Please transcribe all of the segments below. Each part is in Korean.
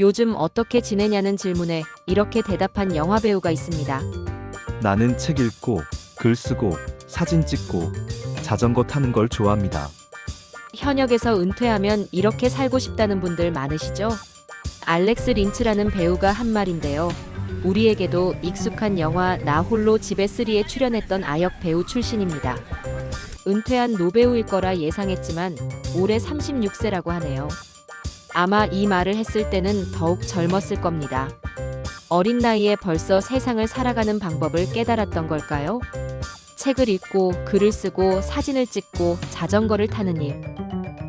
요즘 어떻게 지내냐는 질문에 이렇게 대답한 영화 배우가 있습니다. 나는 책 읽고, 글 쓰고, 사진 찍고, 자전거 타는 걸 좋아합니다. 현역에서 은퇴하면 이렇게 살고 싶다는 분들 많으시죠? 알렉스 린츠라는 배우가 한 말인데요. 우리에게도 익숙한 영화 나 홀로 집에 3에 출연했던 아역 배우 출신입니다. 은퇴한 노배우일 거라 예상했지만 올해 36세라고 하네요. 아마 이 말을 했을 때는 더욱 젊었을 겁니다. 어린 나이에 벌써 세상을 살아가는 방법을 깨달았던 걸까요? 책을 읽고 글을 쓰고 사진을 찍고 자전거를 타는 일.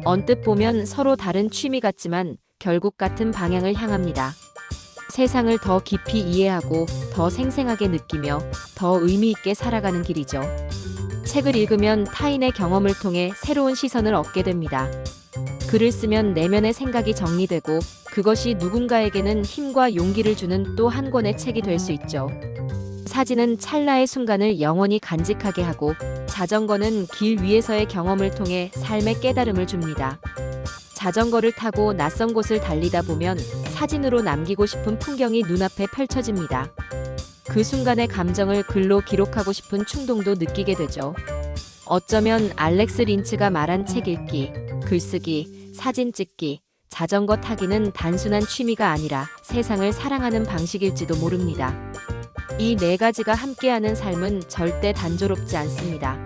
언뜻 보면 서로 다른 취미 같지만 결국 같은 방향을 향합니다. 세상을 더 깊이 이해하고 더 생생하게 느끼며 더 의미 있게 살아가는 길이죠. 책을 읽으면 타인의 경험을 통해 새로운 시선을 얻게 됩니다. 글을 쓰면 내면의 생각이 정리되고 그것이 누군가에게는 힘과 용기를 주는 또 한 권의 책이 될 수 있죠. 사진은 찰나의 순간을 영원히 간직하게 하고 자전거는 길 위에서의 경험을 통해 삶의 깨달음을 줍니다. 자전거를 타고 낯선 곳을 달리다 보면 사진으로 남기고 싶은 풍경이 눈앞에 펼쳐집니다. 그 순간의 감정을 글로 기록하고 싶은 충동도 느끼게 되죠. 어쩌면 알렉스 린츠가 말한 책 읽기, 글쓰기, 사진 찍기, 자전거 타기는 단순한 취미가 아니라 세상을 사랑하는 방식일지도 모릅니다. 이 네 가지가 함께하는 삶은 절대 단조롭지 않습니다.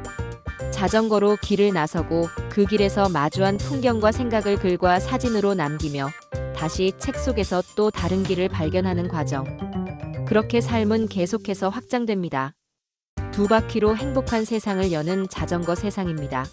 자전거로 길을 나서고 그 길에서 마주한 풍경과 생각을 글과 사진으로 남기며 다시 책 속에서 또 다른 길을 발견하는 과정. 그렇게 삶은 계속해서 확장됩니다. 두 바퀴로 행복한 세상을 여는 자전거 세상입니다.